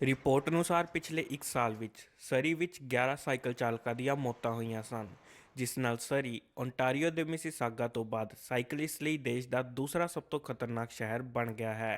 Report ਅਨੁਸਾਰ ਪਿਛਲੇ 1 ਸਾਲ ਵਿੱਚ ਸਰੀ ਵਿੱਚ 11 ਸਾਈਕਲ ਚਾਲਕਾਂ ਦੀਆਂ ਮੌਤਾਂ ਹੋਈਆਂ ਸਨ ਜਿਸ ਨਾਲ ਸਰੀ ਓਨਟਾਰੀਓ ਦੇ ਮਿਸੀਸਾਗਾ ਤੋਂ ਬਾਅਦ ਸਾਈਕਲਿਸਟ ਲਈ ਦੇਸ਼ ਦਾ ਦੂਸਰਾ ਸਭ ਤੋਂ ਖਤਰਨਾਕ ਸ਼ਹਿਰ ਬਣ ਗਿਆ ਹੈ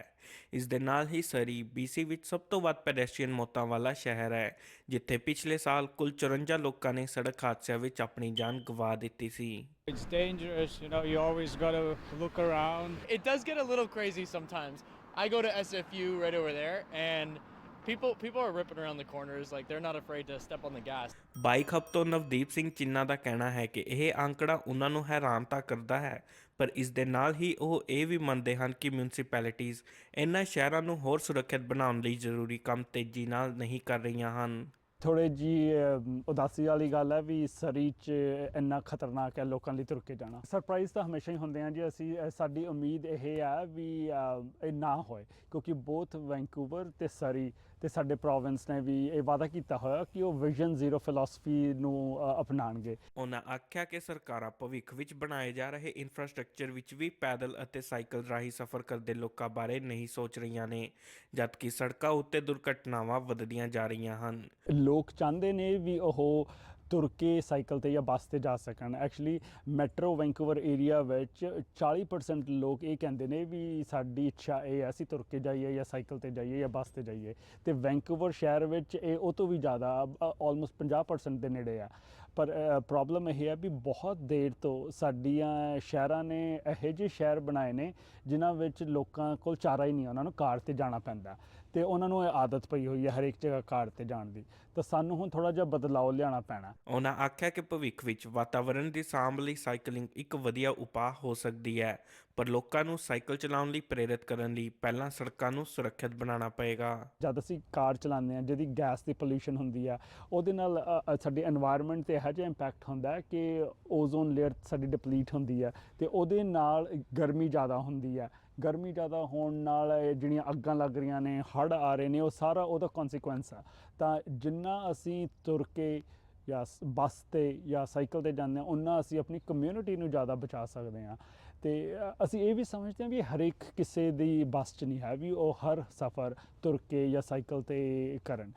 ਇਸ ਦੇ ਨਾਲ ਹੀ ਸਰੀ BC ਵਿੱਚ ਸਭ ਤੋਂ ਵੱਧ ਪੈਡੈਸਟਰੀਅਨ ਮੌਤਾਂ ਵਾਲਾ ਸ਼ਹਿਰ ਹੈ ਜਿੱਥੇ ਪਿਛਲੇ ਸਾਲ ਕੁੱਲ 54 ਲੋਕਾਂ ਨੇ ਸੜਕ ਹਾਦਸਿਆਂ ਵਿੱਚ ਆਪਣੀ ਜਾਨ ਗਵਾ ਦਿੱਤੀ ਸੀ It's dangerous, you know, you always got to look around. It does get a little crazy sometimes. I go to SFU right over there, and people people are ripping around the corners like they're not afraid to step on the gas. Bike hub ਤੋਂ ਨਵਦੀਪ ਸਿੰਘ ਚਿੰਨਾ ਦਾ ਕਹਿਣਾ ਹੈ ਕਿ ਇਹ ਅੰਕੜਾ ਉਹਨਾਂ ਨੂੰ ਹੈਰਾਨ ਤਾਂ ਕਰਦਾ ਹੈ ਪਰ ਇਸ ਦੇ ਨਾਲ ਹੀ ਉਹ ਇਹ ਵੀ ਮੰਨਦੇ ਹਨ ਕਿ ਮਿਊਨਿਸਪੈਲਿਟੀਜ਼ ਇਹਨਾਂ ਸ਼ਹਿਰਾਂ ਨੂੰ ਹੋਰ ਸੁਰੱਖਿਅਤ ਬਣਾਉਣ ਲਈ ਜ਼ਰੂਰੀ ਕੰਮ ਤੇਜ਼ੀ ਨਾਲ ਨਹੀਂ ਕਰ ਰਹੀਆਂ ਹਨ ਥੋੜੇ ਜੀ ਅਮ, ਉਦਾਸੀ ਵਾਲੀ ਗੱਲ ਹੈ ਵੀ ਸਰੀ ਚ ਇੰਨਾ ਖਤਰਨਾਕ ਹੈ ਲੋਕਾਂ ਲਈ ਤੁਰ ਕੇ ਜਾਣਾ ਸਰਪ੍ਰਾਈਜ਼ ਤਾਂ ਹਮੇਸ਼ਾ ਹੀ ਹੁੰਦੇ ਆ ਜੀ ਅਸੀਂ ਅ, ਸਾਡੀ ਉਮੀਦ ਇਹ ਹੈ ਵੀ ਅ, ਇਹ ਨਾ ਹੋਏ ਕਿਉਂਕਿ ਬੋਥ ਵੈਂਕੂਵਰ ਤੇ ਸਰੀ ਤੇ ਸਾਡੇ ਪ੍ਰੋਵਿੰਸ ਨੇ ਵੀ ਇਹ ਵਾਅਦਾ ਕੀਤਾ ਹੋਇਆ ਕਿ ਉਹ ਵਿਜ਼ਨ ਜ਼ੀਰੋ ਫਿਲਾਸਫੀ ਨੂੰ ਅ, ਅਪਣਾਉਣਗੇ ਉਹਨਾਂ ਆਖਿਆ ਕਿ ਸਰਕਾਰਾਂ ਭਵਿੱਖ ਵਿੱਚ ਬਣਾਏ ਜਾ ਰਹੇ ਇਨਫਰਾਸਟ੍ਰਕਚਰ ਵਿੱਚ ਵੀ ਪੈਦਲ ਅਤੇ ਸਾਈਕਲ ਰਾਹੀਂ ਸਫ਼ਰ ਕਰਦੇ ਲੋਕਾਂ ਬਾਰੇ ਨਹੀਂ ਸੋਚ ਰਹੀਆਂ ਨੇ ਜਦਕਿ ਸੜਕਾਂ ਉੱਤੇ ਦੁਰਘਟਨਾਵਾਂ ਵੱਧਦੀਆਂ ਜਾ ਰਹੀਆਂ ਹਨ। ਲੋਕ ਚਾਹੁੰਦੇ ਨੇ ਵੀ ਉਹ ਤੁਰ ਕੇ ਸਾਈਕਲ ਤੇ ਜਾਂ ਬੱਸ ਤੇ ਜਾ ਸਕਣ। ਐਕਚੁਅਲੀ ਮੈਟਰੋ ਵੈਂਕੂਵਰ ਏਰੀਆ ਵਿੱਚ 40% ਲੋਕ ਇਹ ਕਹਿੰਦੇ ਨੇ ਵੀ ਸਾਡੀ ਇੱਛਾ ਇਹ ਹੈ, ਅਸੀਂ ਤੁਰ ਕੇ ਜਾਈਏ ਜਾਂ ਸਾਈਕਲ ਤੇ ਜਾਈਏ ਜਾਂ ਬੱਸ ਤੇ ਜਾਈਏ। ਤੇ ਵੈਂਕੂਵਰ ਸ਼ਹਿਰ ਵਿੱਚ ਇਹ ਉਹ ਤੋਂ ਵੀ ਜ਼ਿਆਦਾ ਆਲਮੋਸਟ 50% ਦੇ ਨੇੜੇ ਆ। ਪਰ ਪ੍ਰੋਬਲਮ ਇਹ ਹੈ ਵੀ ਬਹੁਤ ਦੇਰ ਤੋਂ ਸਾਡੀਆਂ ਸ਼ਹਿਰਾਂ ਨੇ ਇਹੋ ਜਿਹੇ ਸ਼ਹਿਰ ਬਣਾਏ ਨੇ ਜਿਨ੍ਹਾਂ ਵਿੱਚ ਲੋਕਾਂ ਕੋਲ ਚਾਰਾ ਹੀ ਨਹੀਂ, ਉਹਨਾਂ ਨੂੰ ਕਾਰ ਤੇ ਜਾਣਾ ਪੈਂਦਾ। ਤੇ ਉਹਨਾਂ ਨੂੰ ਇਹ ਆਦਤ ਪਈ ਹੋਈ ਹੈ ਹਰੇਕ ਜਗ੍ਹਾ ਕਾਰ ਤੇ ਜਾਣ ਦੀ। ਤਾਂ ਸਾਨੂੰ ਹੁਣ ਥੋੜਾ ਜਿਹਾ ਬਦਲਾਅ ਲਿਆਉਣਾ ਪੈਣਾ। ਉਹਨਾਂ ਆਖਿਆ ਕਿ ਭਵਿੱਖ ਵਿੱਚ ਵਾਤਾਵਰਣ ਦੀ ਸਾਂਭ ਲਈ ਸਾਈਕਲਿੰਗ ਇੱਕ ਵਧੀਆ ਉਪਾਅ ਹੋ ਸਕਦੀ ਹੈ ਪਰ ਲੋਕਾਂ ਨੂੰ ਸਾਈਕਲ ਚਲਾਉਣ ਲਈ ਪ੍ਰੇਰਿਤ ਕਰਨ ਲਈ ਪਹਿਲਾਂ ਸੜਕਾਂ ਨੂੰ ਸੁਰੱਖਿਅਤ ਬਣਾਉਣਾ ਪਏਗਾ। ਜਦ ਅਸੀਂ ਕਾਰ ਚਲਾਉਂਦੇ ਹਾਂ ਜਿਹਦੀ ਗੈਸ ਦੀ ਪੋਲੂਸ਼ਨ ਹੁੰਦੀ ਹੈ ਉਹਦੇ ਨਾਲ ਅ, ਅ, ਸਾਡੇ এনवायरमेंट ਤੇ ਇਹੋ ਜਿਹਾ ਇੰਪੈਕਟ ਹੁੰਦਾ ਹੈ ਕਿ ਓਜ਼ੋਨ ਲੇਅਰ ਸਾਡੀ ਡਿਪਲੀਟ ਹੁੰਦੀ ਹੈ ਤੇ ਉਹਦੇ ਨਾਲ ਗਰਮੀ ਜ਼ਿਆਦਾ ਹੁੰਦੀ ਹੈ ਗਰਮੀ ਜ਼ਿਆਦਾ ਹੋਣ ਨਾਲ ਜਿਹੜੀਆਂ ਅੱਗਾਂ ਲੱਗ ਰਹੀਆਂ ਨੇ ਹੜ੍ਹ ਆ ਰਹੇ ਨੇ ਉਹ ਸਾਰਾ ਉਹਦਾ ਕਨਸੀਕੁਐਂਸ ਆ। ਤਾਂ ਜਿੰਨਾ ਅਸੀਂ ਤੁਰ ਕੇ ਜਾਂ ਬੱਸ ਤੇ ਜਾਂ ਸਾਈਕਲ ਤੇ ਜਾਂਦੇ ਹਾਂ, ਉਹਨਾਂ ਅਸੀਂ ਆਪਣੀ ਕਮਿਊਨਿਟੀ ਨੂੰ ਜ਼ਿਆਦਾ ਬਚਾ ਸਕਦੇ ਹਾਂ। ਤੇ ਅਸੀਂ ਇਹ ਵੀ ਸਮਝਦੇ ਹਾਂ ਵੀ ਹਰੇਕ ਕਿਸੇ ਦੀ ਬੱਸ 'ਚ ਨਹੀਂ ਹੈ, ਵੀ ਉਹ ਹਰ ਸਫ਼ਰ ਤੁਰ ਕੇ ਜਾਂ ਸਾਈਕਲ ਤੇ ਕਰਨ।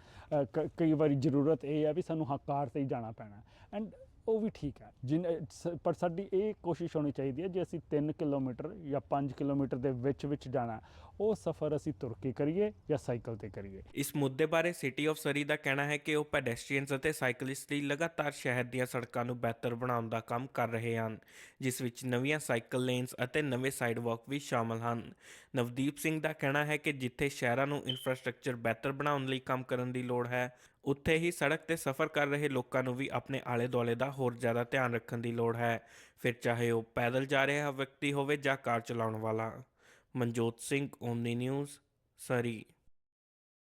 ਕ- ਕਈ ਵਾਰੀ ਜ਼ਰੂਰਤ ਇਹ ਹੈ ਵੀ ਸਾਨੂੰ ਹਕਾਰ ਤੇ ਹੀ ਜਾਣਾ ਪੈਣਾ। ਐਂਡ ਉਹ ਵੀ ਠੀਕ ਹੈ। ਜਿਨ ਸ- ਪਰ ਸਾਡੀ ਇਹ ਕੋਸ਼ਿਸ਼ ਹੋਣੀ ਚਾਹੀਦੀ ਹੈ ਜੇ ਅਸੀਂ 3 ਕਿਲੋਮੀਟਰ ਜਾਂ 5 ਕਿਲੋਮੀਟਰ ਦੇ ਵਿੱਚ ਵਿੱਚ ਜਾਣਾ ਉਹ ਸਫ਼ਰ ਅਸੀਂ ਤੁਰ ਕੇ ਕਰੀਏ ਜਾਂ ਸਾਈਕਲ ਤੇ ਕਰੀਏ। ਇਸ ਮੁੱਦੇ ਬਾਰੇ ਸਿਟੀ ਆਫ ਸਰੀ ਦਾ ਕਹਿਣਾ ਹੈ ਕਿ ਉਹ ਪੈਡੈਸਟਰੀਅਨਸ ਅਤੇ ਸਾਈਕਲਿਸਟ ਲਈ ਲਗਾਤਾਰ ਸ਼ਹਿਰ ਦੀਆਂ ਸੜਕਾਂ ਨੂੰ ਬਿਹਤਰ ਬਣਾਉਣ ਦਾ ਕੰਮ ਕਰ ਰਹੇ ਹਨ, ਜਿਸ ਵਿੱਚ ਨਵੀਆਂ ਸਾਈਕਲ ਲੇਨਸ ਅਤੇ ਨਵੇਂ ਸਾਈਡਵਾਕ ਵੀ ਸ਼ਾਮਲ ਹਨ। ਨਵਦੀਪ ਸਿੰਘ ਦਾ ਕਹਿਣਾ ਹੈ ਕਿ ਜਿੱਥੇ ਸ਼ਹਿਰਾਂ ਨੂੰ ਇਨਫਰਾਸਟ੍ਰਕਚਰ ਬਿਹਤਰ ਬਣਾਉਣ ਲਈ ਕੰਮ ਕਰਨ ਦੀ ਲੋੜ ਹੈ ਉੱਥੇ ਹੀ ਸੜਕ ਤੇ ਸਫ਼ਰ ਕਰ ਰਹੇ ਲੋਕਾਂ ਨੂੰ ਵੀ ਆਪਣੇ ਆਲੇ ਦੁਆਲੇ ਦਾ ਹੋਰ ਜ਼ਿਆਦਾ ਧਿਆਨ ਰੱਖਣ ਦੀ ਲੋੜ ਹੈ। ਫਿਰ ਚਾਹੇ ਉਹ ਪੈਦਲ ਜਾ ਰਿਹਾ ਵਿਅਕਤੀ ਹੋਵੇ ਜਾਂ ਕਾਰ ਚਲਾਉਣ ਵਾਲਾ। Manjot Singh Omni News, Surrey.